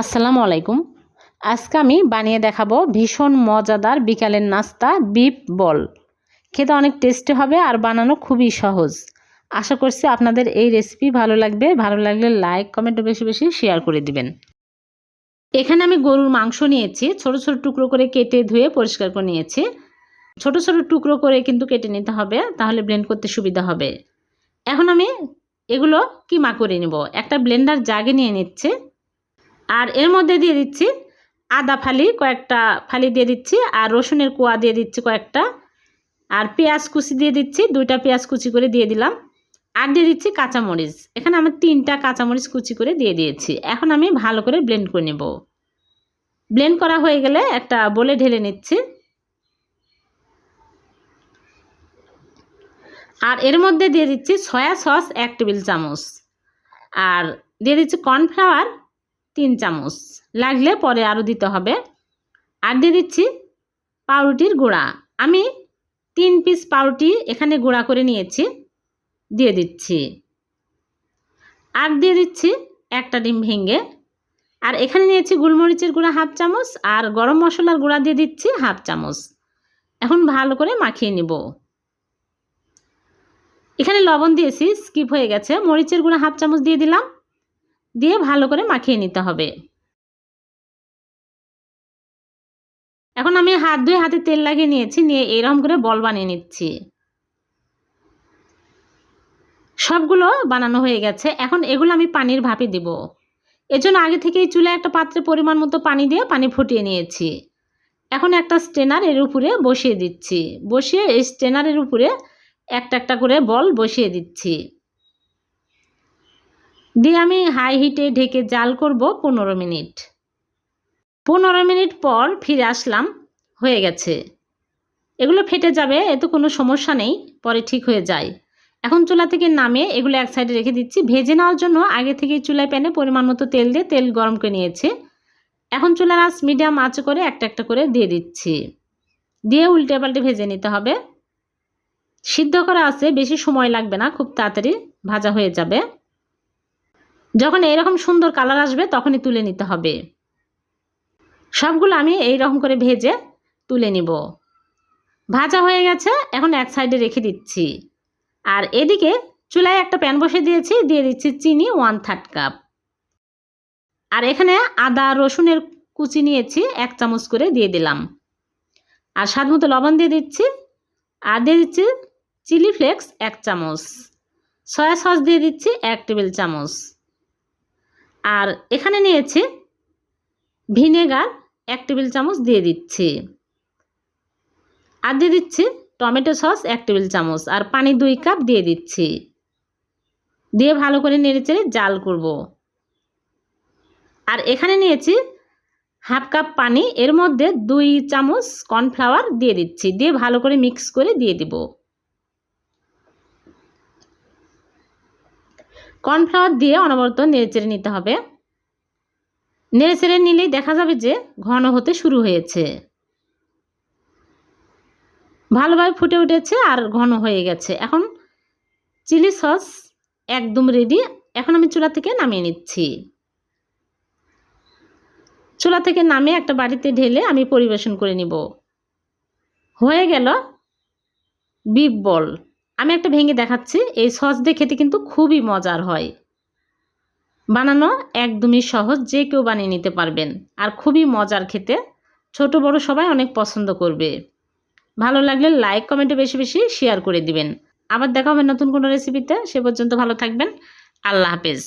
আসসালামু আলাইকুম। আজকে আমি বানিয়ে দেখাবো ভীষণ মজাদার বিকালের নাস্তা বিপ বল। খেতে অনেক টেস্টি হবে আর বানানো খুবই সহজ। আশা করছি আপনাদের এই রেসিপি ভালো লাগবে। ভালো লাগলে লাইক, কমেন্ট বেশি বেশি শেয়ার করে দিবেন। এখানে আমি গরুর মাংস নিয়েছি, ছোট ছোট টুকরো করে কেটে ধুয়ে পরিষ্কার করে নিয়েছি। ছোট ছোট টুকরো করে কিন্তু কেটে নিতে হবে, তাহলে ব্লেন্ড করতে সুবিধা হবে। এখন আমি এগুলো কিমা করে নিব? একটা ব্লেন্ডার জাগে নিয়ে নিচ্ছে। আর এর মধ্যে দিয়ে দিচ্ছি আদা ফালি, কয়েকটা ফালি দিয়ে দিচ্ছি, আর রসুনের কোয়া দিয়ে দিচ্ছি কয়েকটা, আর পেঁয়াজ কুচি দিয়ে দিচ্ছি, দুইটা পেঁয়াজ কুচি করে দিয়ে দিলাম, আর দিয়ে দিচ্ছি কাঁচামরিচ। এখানে আমি তিনটা কাঁচামরিচ কুচি করে দিয়ে দিয়েছি। এখন আমি ভালো করে ব্লেন্ড করে নেব। ব্লেন্ড করা হয়ে গেলে একটা বলে ঢেলে নিচ্ছি। আর এর মধ্যে দিয়ে দিচ্ছি সয়া সস এক টেবিল চামচ। আর দিয়ে দিচ্ছি কর্নফ্লাওয়ার তিন চামচ। লাগলে পরে আরও দিতে হবে। আর দিয়ে দিচ্ছি পাউরুটির গুঁড়া। আমি তিন পিস পাউরুটি এখানে গুঁড়া করে নিয়েছি। দিয়ে দিচ্ছি। আর দিয়ে দিচ্ছি একটা ডিম ভেঙে। আর এখানে নিয়েছি গোলমরিচের গুঁড়া হাফ চামচ আর গরম মশলার গুঁড়া দিয়ে দিচ্ছি হাফ চামচ। এখন ভালো করে মাখিয়ে নিব। এখানে লবণ দিয়েছি, স্কিপ হয়ে গেছে। মরিচের গুঁড়া হাফ চামচ দিয়ে দিলাম। দিয়ে ভালো করে মাখিয়ে নিতে হবে। এখন আমি হাত ধুয়ে হাতে তেল লাগিয়ে নিয়েছি, নিয়ে এরকম করে বল বানিয়ে নিচ্ছি। সবগুলো বানানো হয়ে গেছে। এখন এগুলো আমি পানির ভাপে দিব। এজন্য আগে থেকেই চুলে একটা পাত্রে পরিমাণ মতো পানি দিয়ে পানি ফুটিয়ে নিয়েছি। এখন একটা স্টেনার এর উপরে বসিয়ে দিচ্ছি। বসিয়ে এই স্টেনারের উপরে একটা একটা করে বল বসিয়ে দিচ্ছি। দিয়ে আমি হাই হিটে ঢেকে জাল করব পনেরো মিনিট। পনেরো মিনিট পর ফিরে আসলাম, হয়ে গেছে। এগুলো ফেটে যাবে, এতে কোনো সমস্যা নেই, পরে ঠিক হয়ে যায়। এখন চুলা থেকে নামে এগুলো এক সাইডে রেখে দিচ্ছি। ভেজে নেওয়ার জন্য আগে থেকে চুলায় প্যানে পরিমাণ মতো তেল দিয়ে তেল গরম করে নিয়েছে। এখন চুলার আঁচ মিডিয়াম আঁচ করে একটা একটা করে দিয়ে দিচ্ছি। দিয়ে উল্টে পাল্টে ভেজে নিতে হবে। সিদ্ধ করা আছে, বেশি সময় লাগবে না, খুব তাড়াতাড়ি ভাজা হয়ে যাবে। যখন এইরকম সুন্দর কালার আসবে, তখনই তুলে নিতে হবে। সবগুলো আমি এই রকম করে ভেজে তুলে নিব। ভাজা হয়ে গেছে, এখন এক সাইডে রেখে দিচ্ছি। আর এদিকে চুলায় একটা প্যান বসে দিয়েছি, দিয়ে দিচ্ছি চিনি ওয়ান থার্ড কাপ। আর এখানে আদা, রসুনের কুচি নিয়েছি, এক চামচ করে দিয়ে দিলাম। আর স্বাদ মতো লবণ দিয়ে দিচ্ছি। আর দিয়ে দিচ্ছি চিলি ফ্লেক্স এক চামচ। সয়া সস দিয়ে দিচ্ছি এক টেবিল চামচ। আর এখানে নিয়েছি ভিনেগার এক টেবিল চামচ দিয়ে দিচ্ছি। আর দিয়ে দিচ্ছি টমেটো সস এক টেবিল চামচ আর পানি দুই কাপ দিয়ে দিচ্ছি। দিয়ে ভালো করে নেড়েচেড়ে জাল করব। আর এখানে নিয়েছি হাফ কাপ পানি, এর মধ্যে দুই চামচ কর্নফ্লাওয়ার দিয়ে দিচ্ছি। দিয়ে ভালো করে মিক্স করে দিয়ে দিব। কর্নফ্লাওয়ার দিয়ে অনবরত নেড়েচেড়ে নিতে হবে। নেড়েচেড়ে নিলেই দেখা যাবে যে ঘন হতে শুরু হয়েছে। ভালোভাবে ফুটে উঠেছে আর ঘন হয়ে গেছে। এখন চিলি সস একদম রেডি এখন আমি চুলা থেকে নামিয়ে নিচ্ছি। চুলা থেকে নামিয়ে একটা বাড়িতে ঢেলে আমি পরিবেশন করে নিব। হয়ে গেল বিপ বল। আমি একটা ভেঙে দেখাচ্ছি, এই সস দিয়ে খেতে কিন্তু খুবই মজার হয়। বানানো একদমই সহজ, যে কেউ বানিয়ে নিতে পারবেন। আর খুবই মজার খেতে, ছোট বড় সবাই অনেক পছন্দ করবে। ভালো লাগলে লাইক কমেন্টে বেশি বেশি শেয়ার করে দিবেন। আবার দেখা হবে নতুন কোনো রেসিপিতে সে পর্যন্ত ভালো থাকবেন। আল্লাহ হাফেজ।